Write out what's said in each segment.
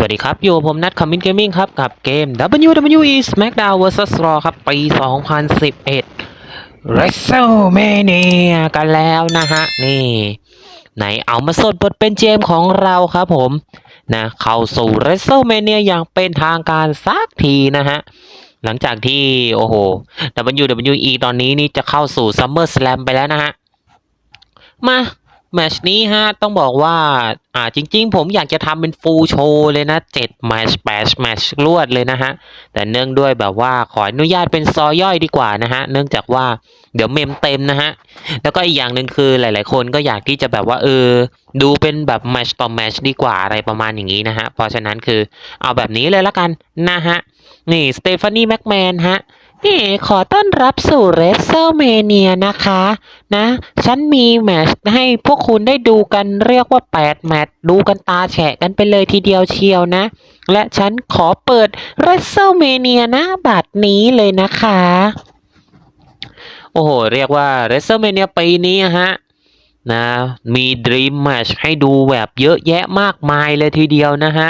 สวัสดีครับ อยู่ผมนัทคอมมินเกมมิ่งครับ กับเกม WWE SmackDown vs Raw ครับ ปี 2011 WrestleMania กันแล้วนะฮะ นี่ไหนเอามาสดบทเป็นเจมของเราครับผมนะเข้าสู่ WrestleMania อย่างเป็นทางการสักทีนะฮะ หลังจากที่ โอ้โห WWE ตอนนี้นี่จะเข้าสู่ SummerSlam ไปแล้วนะฮะ มา แมชนี้ฮะต้องบอกว่าอ่าจริง ๆ ผมอยากจะทำเป็นฟูลโชว์เลยนะเจ็ดแมชแปดแมชรวดเลยนะฮะ แต่เนื่องด้วยแบบว่าขออนุญาตเป็นซอยย่อยดีกว่านะฮะ เนื่องจากว่าเดี๋ยวเมมเต็มนะฮะ แล้วก็อีกอย่างหนึ่งคือหลาย ๆ คนก็อยากที่จะแบบว่าเออ ดูเป็นแบบแมชต่อแมชดีกว่าอะไรประมาณอย่างนี้นะฮะ เพราะฉะนั้นคือเอาแบบนี้เลยละกันนะฮะ นี่สเตฟานีแม็กแมนฮะ นี่ขอต้อนรับสู่เรสเซอร์เมเนียนะคะ นะ ฉันมีแมตช์ให้พวกคุณได้ดูกันเรียกว่า 8 แมตช์ดูกันตาแฉะกันไปเลยทีเดียวเชียวนะ และฉันขอเปิดเรสเซอร์เมเนียนะบัดนี้เลยนะคะ โอ้โห เรียกว่าเรสเซอร์เมเนียปีนี้ฮะ นะ มีดรีมแมตช์ให้ดูแบบเยอะแยะมากมายเลยทีเดียวนะฮะ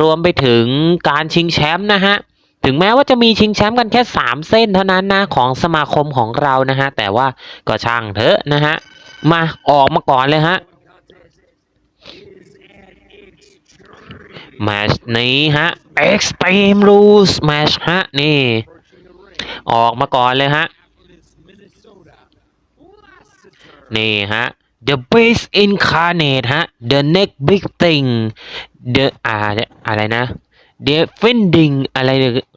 รวมไปถึงการชิงแชมป์นะฮะ ถึงแม้ว่าจะมีชิงแชมป์กันแค่ 3 เส้นเท่านั้นนะของสมาคมของเรานะฮะแต่ว่าก็ช่างเถอะนะฮะมาออกมาก่อนเลยฮะแมช์นี้ฮะ Extreme Rules Match ฮะนี่ ออกมาก่อนเลยฮะ นี่ฮะ The Beast Incarnate ฮะ The Next Big Thing The อ่าอะไรนะ Defending อะไร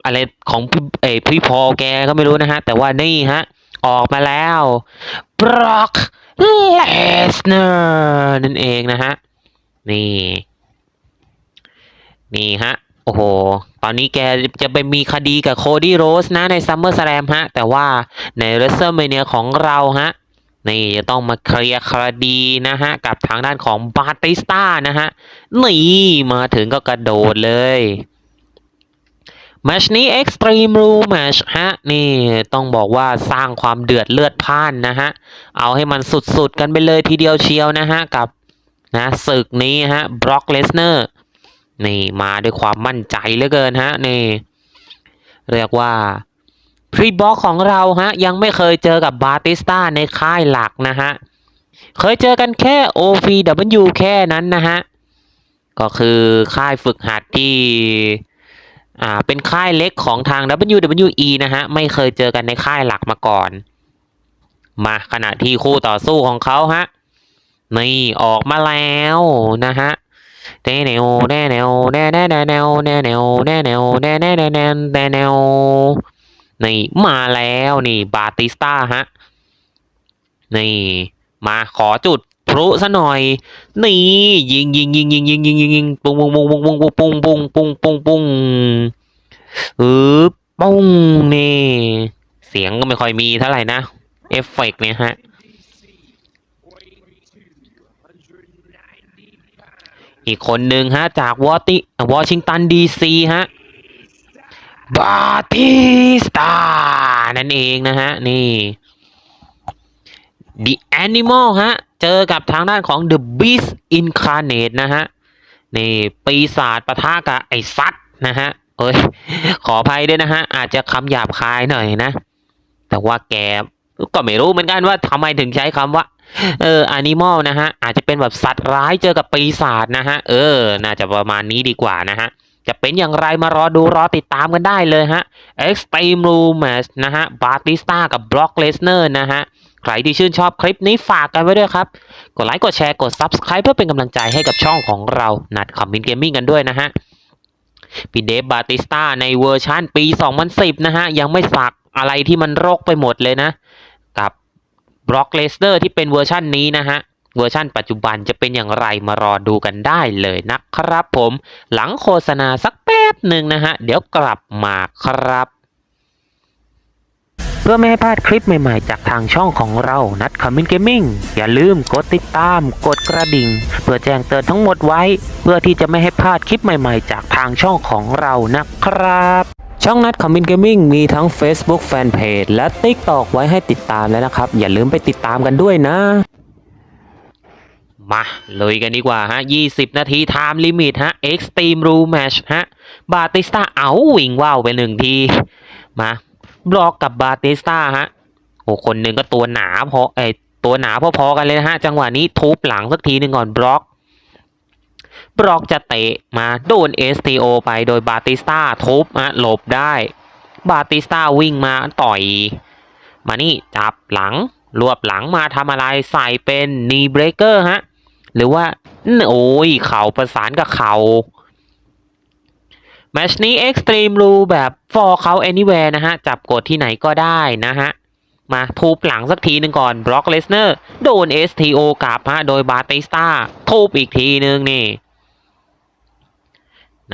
อะไรของพี่เอพี่พอแกก็ไม่รู้นะฮะ แต่ว่านี่ฮะ ออกมาแล้ว Brock Lesnar นั่นเองนะฮะ นี่ นี่ฮะ โอ้โห ตอนนี้แกจะไปมีคดีกับโคดี้โรสนะใน Summer Slam ฮะ แต่ว่าใน WrestleMania ของเราฮะ นี่จะต้องมาเคลียร์คดีนะฮะ กับทางด้านของบาติสตานะฮะ นี่มาถึงก็กระโดดเลย แมชนี้ Extreme Rule Match ฮะ นี่ต้องบอกว่าสร้างความเดือดเลือดพ่านนะฮะ เอาให้มันสุดๆ กันไปเลยทีเดียวเชียวนะฮะ กับนะศึกนี้ฮะบร็อกเลสเนอร์นี่มาด้วยความมั่นใจเหลือเกินฮะ นี่ เรียกว่าพรีบ็อกของเราฮะ ยังไม่เคยเจอกับบาติสตาในค่ายหลักนะฮะ เคยเจอกันแค่ OVW แค่นั้นนะฮะ ก็คือค่ายฝึกหัดที่ อ่าเป็นค่ายเล็กของทาง WWE นะฮะ ไม่เคยเจอกันในค่ายหลักมาก่อน มาขณะที่คู่ต่อสู้ของเขาฮะนี่ออกมาแล้วนะฮะแน่แนวแน่แนวแน่แน่แนแนวแนแนวแนแนวแนแน่แนแนวนี่มาแล้วนี่บาติสตาฮะนี่มาขอจุด พลุซะหน่อย นี่ยิงยิงยิงยิงยิงยิงยิงยิงปุ้งปุ้งปุ้งปุ้งปุ้งปุ้งปุ้งปุ้งปุ้งปุ้งเออปุ้งนี่ เสียงก็ไม่ค่อยมีเท่าไหร่นะ เอฟเฟกเนี่ยฮะอีกคนหนึ่งฮะ จากวอติวอชิงตันดีซีฮะ บาติสตา นั่นเองนะฮะ นี่ The Animal ฮะ เจอกับทางด้านของ The Beast Incarnate นะฮะนี่ปีศาจปะทะกับไอ้ซัดนะฮะเอ้ยขออภัยด้วยนะฮะ อาจจะคำหยาบคายหน่อยนะ แต่ว่าแกก็ไม่รู้เหมือนกันว่าทำไมถึงใช้คำว่า เออ Animal นะฮะ อาจจะเป็นแบบสัตว์ร้ายเจอกับปีศาจนะฮะ เออ น่าจะประมาณนี้ดีกว่านะฮะ จะเป็นอย่างไรมารอดูรอติดตามกันได้เลยฮะ Extreme Rules Match นะฮะบาติสตากับ Brock Lesnar นะฮะ ใครที่ชื่นชอบคลิปนี้ฝากกันไว้ด้วยครับ กดไลค์กดแชร์กด Subscribe เพื่อเป็นกำลังใจให้กับช่องของเรานัดคอมมินเกมมิ่งกันด้วยนะฮะพีเดฟบาติสตาในเวอร์ชันปี 2010 นะฮะ ยังไม่สักอะไรที่มันรกไปหมดเลยนะ กับบล็อกเลสเตอร์ที่เป็นเวอร์ชันนี้นะฮะ เวอร์ชันปัจจุบันจะเป็นอย่างไรมารอดูกันได้เลยนะครับผมหลังโฆษณาสักแป๊บหนึ่งนะฮะ เดี๋ยวกลับมาครับ เพื่อไม่ให้พลาดคลิปใหม่ๆ จากทางช่องของเรา นัดคอมมินเกมมิ่ง อย่าลืมกดติดตาม กดกระดิ่ง เพื่อแจ้งเตือนทั้งหมดไว้ เพื่อที่จะไม่ให้พลาดคลิปใหม่ๆ จากทางช่องของเรานะครับ ช่องนัดคอมมินเกมมิ่งมีทั้ง Facebook Fanpage และ TikTok ไว้ให้ติดตามแล้วนะครับ อย่าลืมไปติดตามกันด้วยนะ มาเลยกันดีกว่าฮะ 20 นาที time limit ฮะ extreme rule match ฮะ บาติสตาเอาวิ่งว่าวไปหนึ่งที มา บล็อกกับบาติสตาฮะโอ้คนหนึ่งก็ตัวหนาพอเอตัวหนาพอๆกันเลยนะฮะ จังหวะนี้ทุบหลังสักทีหนึ่งก่อนบล็อกบล็อกจะเตะมาโดน STO ไปโดยบาติสตาทุบฮะหลบได้ บาติสตาวิ่งมาต่อย มานี่จับหลัง รวบหลังมาทำอะไรใส่เป็นนีเบรเกอร์ฮะ หรือว่า โอ้ย เข่าประสานกับเข่า แมชนี้ Extreme Rule แบบ for เขา anywhere นะฮะ จับกดที่ไหนก็ได้นะฮะ มาทูบหลังสักทีหนึ่งก่อนบล็อกเลสเนอร์โดน STO กลับฮะ โดยบาติสตาทูบอีกทีหนึ่งนี่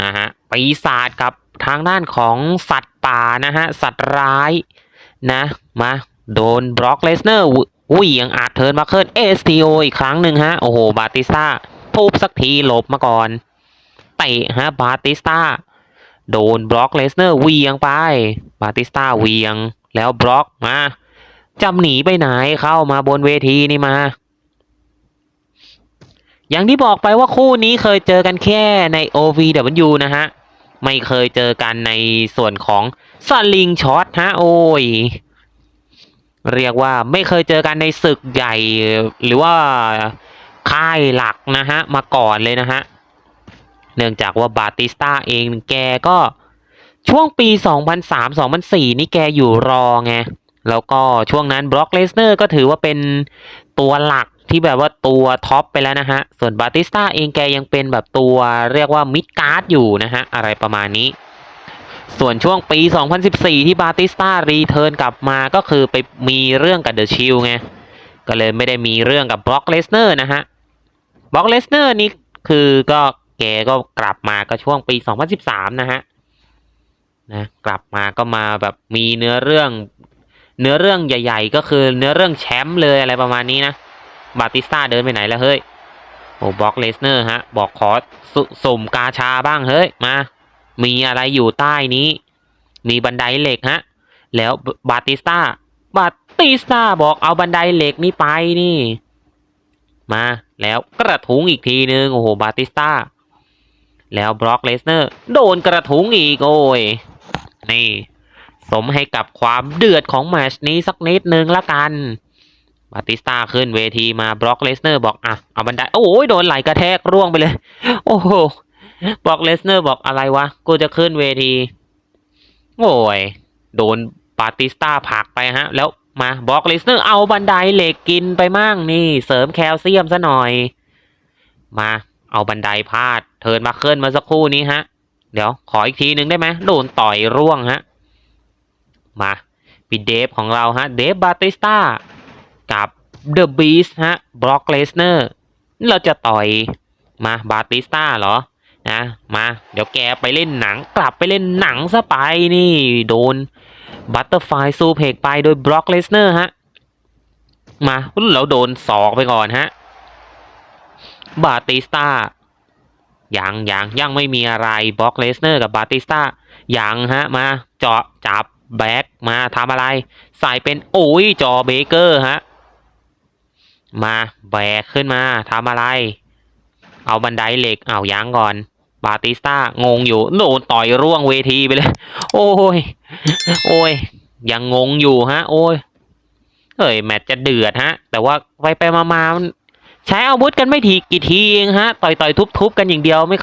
นะฮะปีศาจกับทางด้านของสัตว์ป่านะฮะ สัตว์ร้ายนะ มาโดนบล็อกเลสเนอร์อุ้ยยังอาจเทิร์นมาเคิล STO อีกครั้งหนึ่งฮะ โอ้โห บาติสตาทุบสักทีหลบมาก่อนเตะฮะบาติสตา โดนบล็อกเลสเนอร์เวียงไป บาติสตาเวียง แล้วบล็อกมาจำหนีไปไหนเข้ามาบนเวทีนี่มา อย่างที่บอกไปว่าคู่นี้เคยเจอกันแค่ใน OVW นะฮะ ไม่เคยเจอกันในส่วนของสลิงช็อตฮะ โอ้ย เรียกว่าไม่เคยเจอกันในศึกใหญ่ หรือว่าค่ายหลักนะฮะ มาก่อนเลยนะฮะ เนื่องจากว่าบาติสตาเองแกก็ช่วงปี 2003-2004 นี่แกอยู่รอไง แล้วก็ช่วงนั้นบล็อกเลสเนอร์ก็ถือว่าเป็นตัวหลักที่แบบว่าตัวท็อปไปแล้วนะฮะ ส่วนบาติสตาเองแกยังเป็นแบบตัวเรียกว่ามิดการ์ดอยู่นะฮะ อะไรประมาณนี้ ส่วนช่วงปี 2014 ที่บาติสตารีเทิร์นกลับมาก็คือไปมีเรื่องกับเดอะชิลไง ก็เลยไม่ได้มีเรื่องกับบล็อกเลสเนอร์นะฮะบล็อกเลสเนอร์นี่คือก็ แกก็กลับมาก็ช่วงปี 2013 นะฮะนะกลับมาก็มาแบบมีเนื้อเรื่อง เนื้อเรื่องใหญ่ ๆ ก็คือเนื้อเรื่องแชมป์เลยอะไรประมาณนี้นะบาติสตาเดินไปไหนแล้วเฮ้ยโอ้บล็อกเลสเนอร์ฮะ บอกขอสสุ่มกาชาบ้างเฮ้ยมา มีอะไรอยู่ใต้นี้ มีบันไดเหล็กฮะ แล้วบาติสตาบาติสตาบอกเอาบันไดเหล็กนี้ไปนี่ มาแล้วกระทุ้งอีกทีนึงโอ้โหบาติสตา แล้วบล็อกเลสเนอร์โดนกระทุ้งอีกโอ้ย นี่ สมให้กับความเดือดของแมชนี้สักนิดนึงละกันบาติสตาขึ้นเวทีมาบล็อกเลสเนอร์บอกอะเอาบันไดโอ้ยโดนไหลกระแทกร่วงไปเลย โอ้โหบล็อกเลสเนอร์บอกอะไรวะ กูจะขึ้นเวที โอ้ย โดนบาติสตาผักไปฮะ แล้วมาบล็อกเลสเนอร์เอาบันไดเหล็กกินไปมั่งนี่ เสริมแคลเซียมซะหน่อย มาเอาบันไดพาด ทิร์นมาเคลื่อนมาสักครู่นี้ฮะ เดี๋ยวขออีกทีหนึ่งได้ไหมโดนต่อยร่วงฮะ มาปีเดฟของเราฮะ เดฟบาติสตากับเดอะบีสฮะ บล็อกเลสเนอร์เราจะต่อยมาบาติสตาเหรอ นะ มา เดี๋ยวแกไปเล่นหนัง กลับไปเล่นหนังซะไปนี่ โดนบัตเตอร์ไฟซูเพกไปโดยบล็อกเลสเนอร์ฮะ มาเราโดนสอกไปก่อนฮะ บาติสตา ยังยังยังไม่มีอะไรบล็อกเลสเนอร์กับบาติสตายังฮะมาเจาะจับแบ็กมาทำอะไร ใส่เป็นโอ้ยจอเบเกอร์ฮะมาแบกขึ้นมาทำอะไร เอาบันไดเหล็กเอายังก่อน บาติสตางงอยู่โดนต่อยร่วงเวทีไปเลย โอ้ย โอ้ย ยังงงอยู่ฮะ โอ้ยเอ้ยแมตช์จะเดือดฮะ แต่ว่าไปไปมามา ใช้อาวุธกันไม่ทีกี่ทีเองฮะ ต่อยต่อยทุบทุบกันอย่างเดียวไม่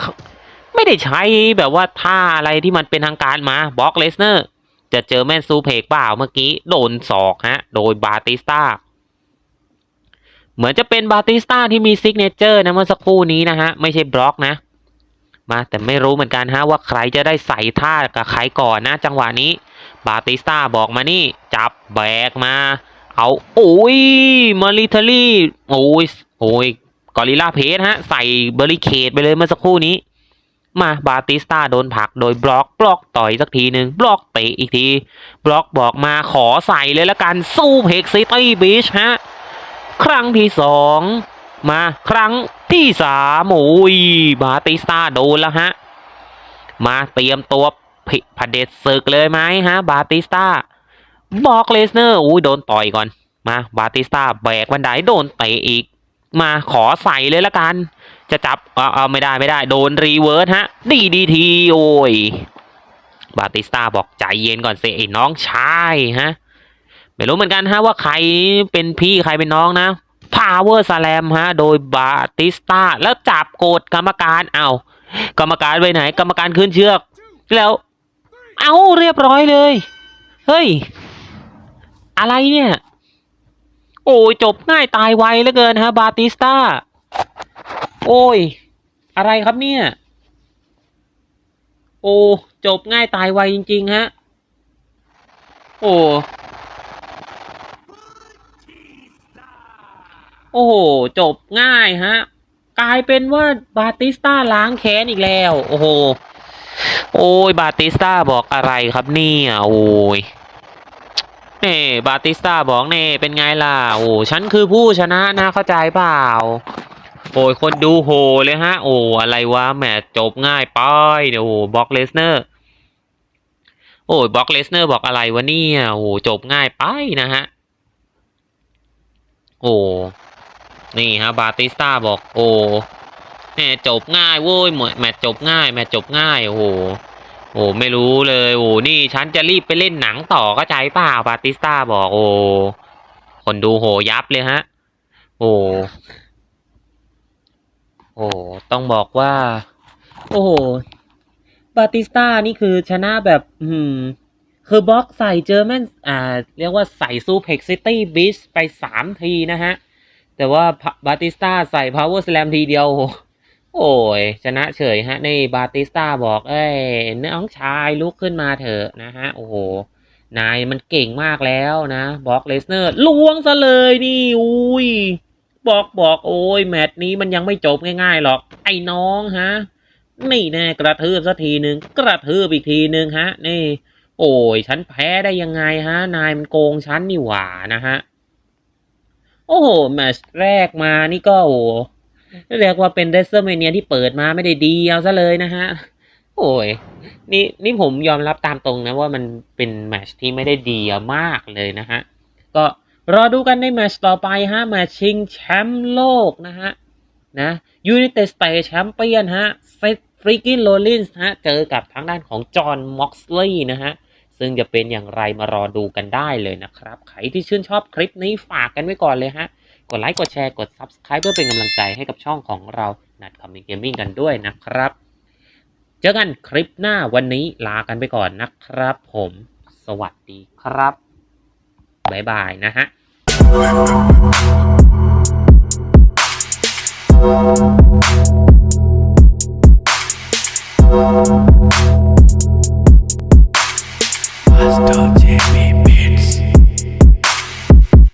ไม่ได้ใช้แบบว่าท่าอะไรที่มันเป็นทางการมาบล็อกเลสเนอร์จะเจอแมนซูเพกเปล่าเมื่อกี้ โดนศอกฮะ โดยบาติสตาเหมือนจะเป็นบาติสตาที่มีซิกเนเจอร์นะเมื่อสักครู่นี้นะฮะ ไม่ใช่บล็อกนะ มาแต่ไม่รู้เหมือนกันฮะว่าใครจะได้ใส่ท่ากับใครก่อนนะจังหวะนี้ บาติสตาบอกมานี่ จับแบกมา เอาโอ้ยมาริเทารี่โอ้ย โอ้ยกอริลลาเพสฮะ ใส่เบริเคดไปเลยเมื่อสักครู่นี้ มาบาติสตาโดนผักโดยบล็อกบล็อกต่อยสักทีหนึ่งบล็อกเตะอีกที บล็อกบอกมาขอใส่เลยละกันสู้เพกซิตี้บีชฮะ ครั้งที่สองมาครั้งที่สามโอ้ยบาติสตาโดนแล้วฮะ มาเตรียมตัวผิผดเด็จศึกเลยไหมฮะ บาติสตาบอกเลสเนอร์อุ้ยโดนต่อยก่อนมาบาติสตาแบกบันไดโดนเตะอีก มาขอใส่เลยละกัน จะจับเอาเอาไม่ได้ไม่ได้ โดนรีเวิร์สฮะ ดีดีทีโอ้ย บาติสตาบอกใจเย็นก่อนสิไอ้น้องชายฮะ ไม่รู้เหมือนกันฮะว่าใครเป็นพี่ใครเป็นน้องนะ Power Slam ฮะ โดยบาติสตาแล้วจับกดกรรมการเอากรรมการไปไหน กรรมการขึ้นเชือก แล้ว เอาเรียบร้อยเลย เฮ้ย อะไรเนี่ย โอ้ยจบง่ายตายไวเหลือเกินฮะ บาติสตาโอ้ย อะไรครับเนี่ย โอ้จบง่ายตายไวจริง ๆ ฮะ โอ้โอ้โห จบง่ายฮะ กลายเป็นว่าบาติสตาล้างแค้นอีกแล้ว โอ้โห โอ้ย บาติสตาบอกอะไรครับเนี่ย โอ้ย นี่บาติสตาบอกเน่เป็นไงล่ะ โอ้ฉันคือผู้ชนะนะเข้าใจเปล่า โอ้ยคนดูโหเลยฮะ โอ้อะไรวะแหมจบง่ายไปเดี๋ยวโอ้บ็อกเลสเนอร์โอ้ยบ็อกเลสเนอร์บอกอะไรวะเนี่ยโอ้จบง่ายไปนะฮะ โอ้นี่ฮะบาติสตาบอกโอ้แหมจบง่ายเว้ยเหมือนแมตจบง่ายแมตจบง่ายโอ้ โอ้ไม่รู้เลยโอ้นี่ฉันจะรีบไปเล่นหนังต่อเข้าใจเปล่าบาติสตาบอกโอ้คนดูโหยับเลยฮะ โอ้โอ้ต้องบอกว่า โอ้โหบาติสตานี่คือชนะแบบ อืม คือบล็อกใส่เจอแมนอ่า เรียกว่าใส่ซูเพ็กซิตี้บิชไปสามทีนะฮะ แต่ว่าบาติสตาใส่ power slam ทีเดียวโโอ้ย ชนะเฉยฮะ นี่บาติสตาบอก เอ้ยน้องชายลุกขึ้นมาเถอะนะฮะ โอ้โห นายมันเก่งมากแล้วนะบอกเลสเนอร์ล้วงซะเลยนี่ อุ้ย บอกบอกโอ้ย แมตช์นี้มันยังไม่จบง่ายๆหรอก ไอ้น้องฮะ นี่แน่กระทืบสักทีหนึ่งกระทืบอีกทีหนึ่งฮะ นี่ โอ้ย ฉันแพ้ได้ยังไงฮะ นายมันโกงฉันนี่หว่านะฮะ โอ้โหแมตช์แรกมานี่ก็โอ้ เรียกว่าเป็นเรสเซอร์เมเนียที่เปิดมาไม่ได้ดีเอาซะเลยนะฮะ โอ้ย นี่นี่ผมยอมรับตามตรงนะว่ามันเป็นแมชที่ไม่ได้ดีมากเลยนะฮะ ก็รอดูกันในแมชต่อไปฮะแมชชิงแชมป์โลกนะฮะนะยู i นเต็ดสเต e แชมเปี้ยนฮะเซตฟริกินโรลินส์ฮะเจอกับทางด้านของจอห์นม็อกซ์ลีย์นะฮะซึ่งจะเป็นอย่างไรมารอดูกันได้เลยนะครับ ใครที่ชื่นชอบคลิปนี้ฝากกันไว้ก่อนเลยฮะ กดไลค์กดแชร์กด Subscribe เพื่อเป็นกำลังใจให้กับช่องของเรานัดคอมมิ g เกมมิ่งกันด้วยนะครับ เจอกันคลิปหน้าวันนี้ลากันไปก่อนนะครับผม สวัสดีครับบ๊ายบายนะฮะ Thank you.